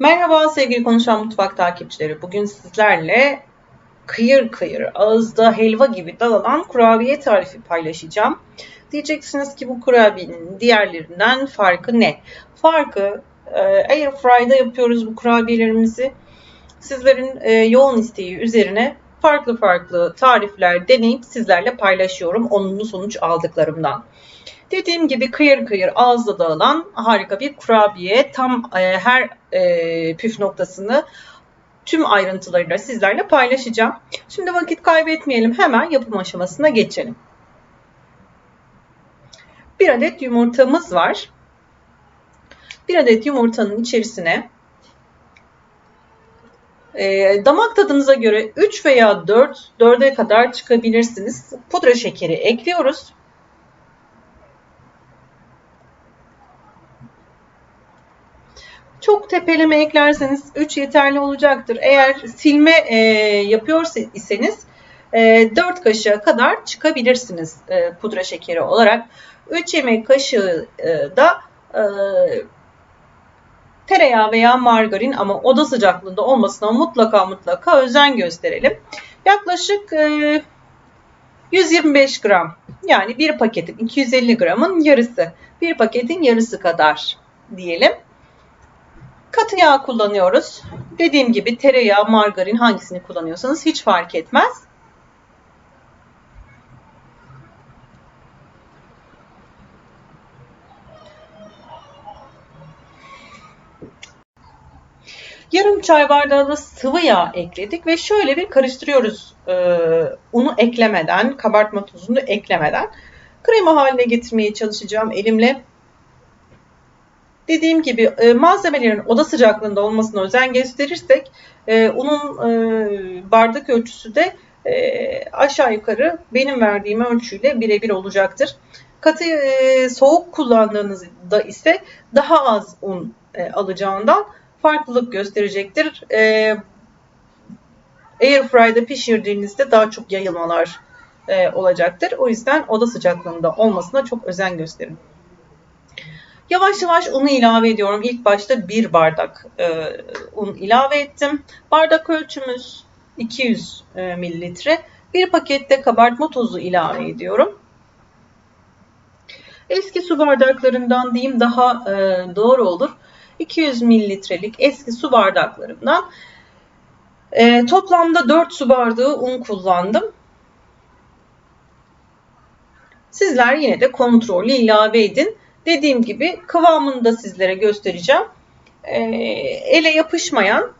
Merhaba sevgili Konuşan Mutfak takipçileri. Bugün sizlerle kıyır kıyır ağızda helva gibi dağılan kurabiye tarifi paylaşacağım. Diyeceksiniz ki bu kurabiyenin diğerlerinden farkı ne? Farkı e, Airfry'da yapıyoruz bu kurabiyelerimizi. Sizlerin e, yoğun isteği üzerine farklı farklı tarifler deneyip sizlerle paylaşıyorum olumlu sonuç aldıklarımdan. Dediğim gibi kıyır kıyır ağızda dağılan harika bir kurabiye. Tam e, her e, püf noktasını tüm ayrıntılarıyla sizlerle paylaşacağım. Şimdi vakit kaybetmeyelim hemen yapım aşamasına geçelim. Bir adet yumurtamız var. Bir adet yumurtanın içerisine e, damak tadınıza göre 3 veya 4, 4'e kadar çıkabilirsiniz. Pudra şekeri ekliyoruz. Çok tepeleme eklerseniz 3 yeterli olacaktır. Eğer silme e, yapıyor iseniz e, 4 kaşığa kadar çıkabilirsiniz e, pudra şekeri olarak. 3 yemek kaşığı e, da e, tereyağı veya margarin ama oda sıcaklığında olmasına mutlaka mutlaka özen gösterelim. Yaklaşık e, 125 gram yani bir paketin 250 gramın yarısı bir paketin yarısı kadar diyelim. Katı yağ kullanıyoruz. Dediğim gibi tereyağı, margarin hangisini kullanıyorsanız hiç fark etmez. Yarım çay bardağı da sıvı yağ ekledik ve şöyle bir karıştırıyoruz ee, unu eklemeden, kabartma tozunu eklemeden. Krema haline getirmeye çalışacağım elimle. Dediğim gibi e, malzemelerin oda sıcaklığında olmasına özen gösterirsek e, unun e, bardak ölçüsü de e, aşağı yukarı benim verdiğim ölçüyle birebir olacaktır. Katı soğuk kullandığınızda ise daha az un alacağından farklılık gösterecektir. E, Airfry'da pişirdiğinizde daha çok yayılmalar olacaktır. O yüzden oda sıcaklığında olmasına çok özen gösterin. Yavaş yavaş unu ilave ediyorum. İlk başta bir bardak e, un ilave ettim. Bardak ölçümüz 200 e, mililitre. Bir pakette kabartma tozu ilave ediyorum. Eski su bardaklarından diyeyim daha e, doğru olur. 200 mililitrelik eski su bardaklarından e, toplamda 4 su bardağı un kullandım. Sizler yine de kontrollü ilave edin. Dediğim gibi kıvamını da sizlere göstereceğim. E, ele yapışmayan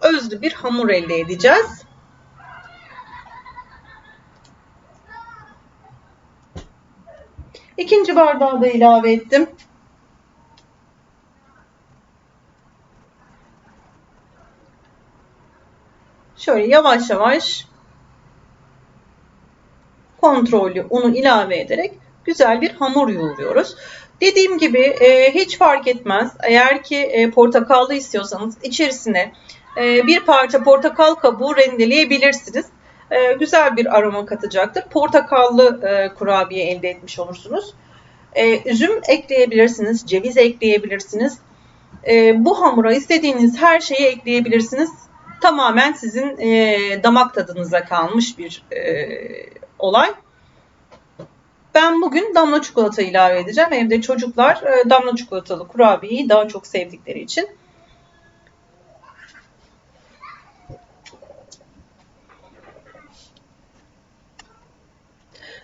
özlü bir hamur elde edeceğiz. İkinci bardağı da ilave ettim. Şöyle yavaş yavaş kontrollü unu ilave ederek güzel bir hamur yoğuruyoruz. Dediğim gibi e, hiç fark etmez. Eğer ki e, portakallı istiyorsanız içerisine e, bir parça portakal kabuğu rendeleyebilirsiniz. E, güzel bir aroma katacaktır. Portakallı e, kurabiye elde etmiş olursunuz. E, üzüm ekleyebilirsiniz, ceviz ekleyebilirsiniz. E, bu hamura istediğiniz her şeyi ekleyebilirsiniz. Tamamen sizin e, damak tadınıza kalmış bir e, olay. Ben bugün damla çikolata ilave edeceğim. Evde çocuklar e, damla çikolatalı kurabiyeyi daha çok sevdikleri için.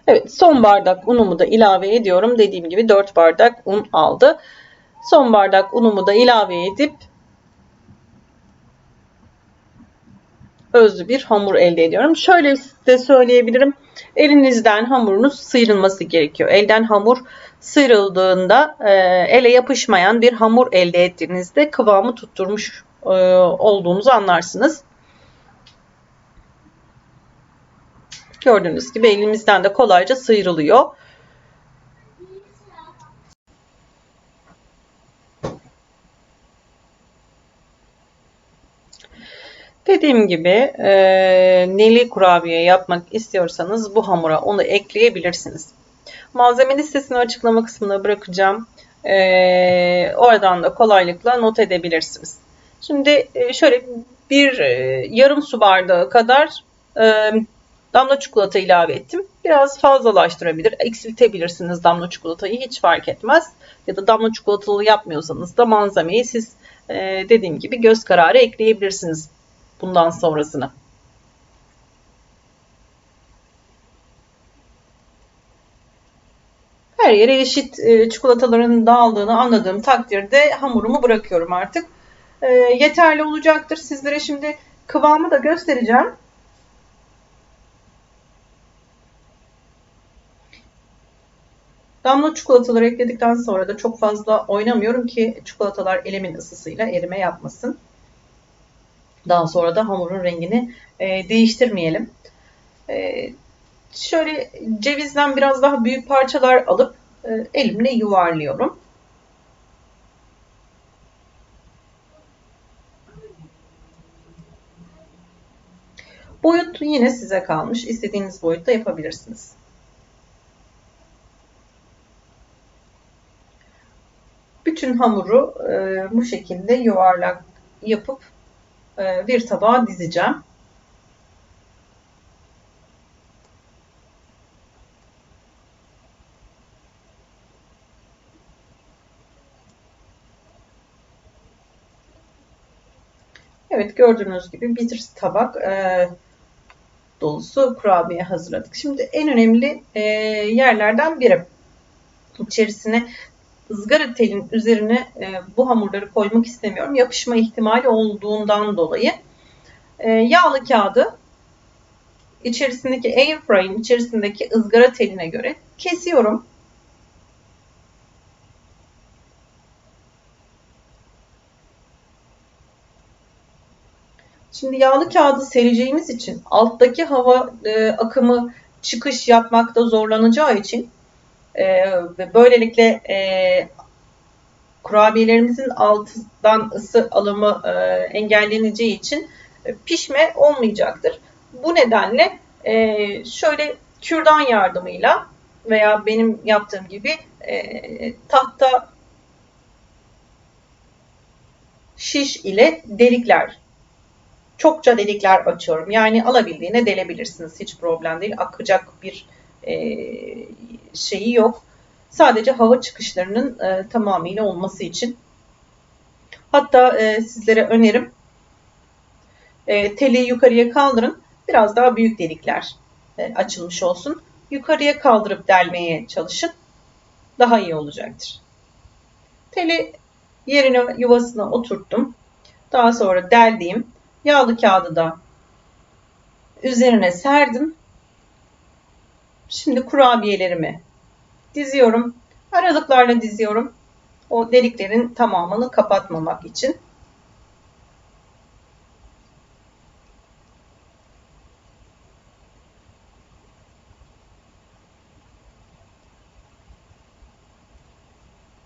Evet son bardak unumu da ilave ediyorum. Dediğim gibi 4 bardak un aldı. Son bardak unumu da ilave edip özlü bir hamur elde ediyorum. Şöyle size söyleyebilirim. Elinizden hamurunuz sıyrılması gerekiyor. Elden hamur sıyrıldığında e, ele yapışmayan bir hamur elde ettiğinizde kıvamı tutturmuş e, olduğunuzu anlarsınız. Gördüğünüz gibi elimizden de kolayca sıyrılıyor. Dediğim gibi e, neli kurabiye yapmak istiyorsanız bu hamura onu ekleyebilirsiniz. Malzeme listesini açıklama kısmına bırakacağım. Ee, oradan da kolaylıkla not edebilirsiniz. Şimdi e, şöyle bir e, yarım su bardağı kadar e, damla çikolata ilave ettim. Biraz fazlalaştırabilir, eksiltebilirsiniz damla çikolatayı hiç fark etmez. Ya da damla çikolatalı yapmıyorsanız da malzemeyi siz e, dediğim gibi göz kararı ekleyebilirsiniz bundan sonrasını. Her yere eşit e, çikolataların dağıldığını anladığım takdirde hamurumu bırakıyorum artık. E, yeterli olacaktır. Sizlere şimdi kıvamı da göstereceğim. Damla çikolataları ekledikten sonra da çok fazla oynamıyorum ki çikolatalar elimin ısısıyla erime yapmasın. Daha sonra da hamurun rengini e, değiştirmeyelim. E, şöyle cevizden biraz daha büyük parçalar alıp e, elimle yuvarlıyorum. Boyut yine size kalmış. İstediğiniz boyutta yapabilirsiniz. Bütün hamuru e, bu şekilde yuvarlak yapıp e, bir tabağa dizeceğim. Evet gördüğünüz gibi bir tabak e, dolusu kurabiye hazırladık. Şimdi en önemli e, yerlerden biri. İçerisine ızgara telin üzerine e, bu hamurları koymak istemiyorum. Yapışma ihtimali olduğundan dolayı. E, yağlı kağıdı içerisindeki airfryer'in içerisindeki ızgara teline göre kesiyorum. Şimdi yağlı kağıdı sereceğimiz için alttaki hava e, akımı çıkış yapmakta zorlanacağı için e, böylelikle e, kurabiyelerimizin altından ısı alımı e, engelleneceği için e, pişme olmayacaktır. Bu nedenle e, şöyle kürdan yardımıyla veya benim yaptığım gibi e, tahta şiş ile delikler çokça delikler açıyorum. Yani alabildiğine delebilirsiniz. Hiç problem değil. Akacak bir e, şeyi yok. Sadece hava çıkışlarının e, tamamıyla olması için. Hatta e, sizlere önerim e, teli yukarıya kaldırın. Biraz daha büyük delikler e, açılmış olsun. Yukarıya kaldırıp delmeye çalışın. Daha iyi olacaktır. Teli yerine yuvasına oturttum. Daha sonra deldiğim Yağlı kağıdı da üzerine serdim. Şimdi kurabiyelerimi diziyorum. Aralıklarla diziyorum. O deliklerin tamamını kapatmamak için.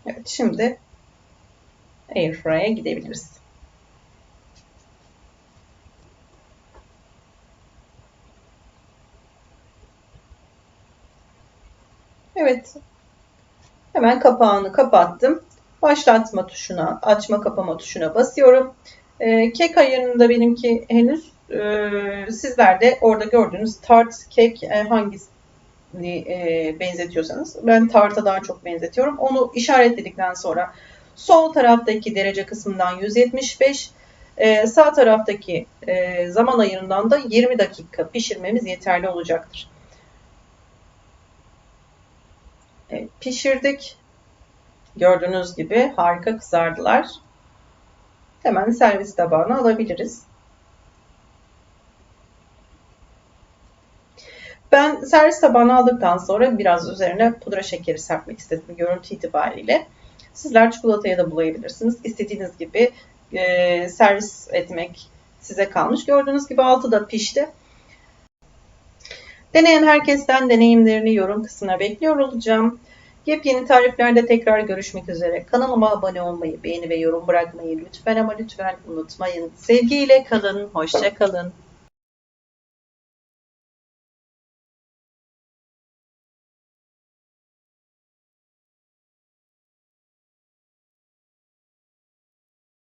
Evet şimdi Airfryer'a gidebiliriz. Evet. Hemen kapağını kapattım. Başlatma tuşuna, açma kapama tuşuna basıyorum. E, kek ayarında benimki henüz e, sizler de orada gördüğünüz tart kek e, hangisini e, benzetiyorsanız ben tarta daha çok benzetiyorum. Onu işaretledikten sonra sol taraftaki derece kısmından 175 e, sağ taraftaki e, zaman ayarından da 20 dakika pişirmemiz yeterli olacaktır. Evet, pişirdik. Gördüğünüz gibi harika kızardılar. Hemen servis tabağına alabiliriz. Ben servis tabağına aldıktan sonra biraz üzerine pudra şekeri serpmek istedim görüntü itibariyle. Sizler çikolataya da bulayabilirsiniz. İstediğiniz gibi e, servis etmek size kalmış. Gördüğünüz gibi altı da pişti. Deneyen herkesten deneyimlerini yorum kısmına bekliyor olacağım. Yepyeni tariflerde tekrar görüşmek üzere. Kanalıma abone olmayı, beğeni ve yorum bırakmayı lütfen ama lütfen unutmayın. Sevgiyle kalın, hoşça kalın.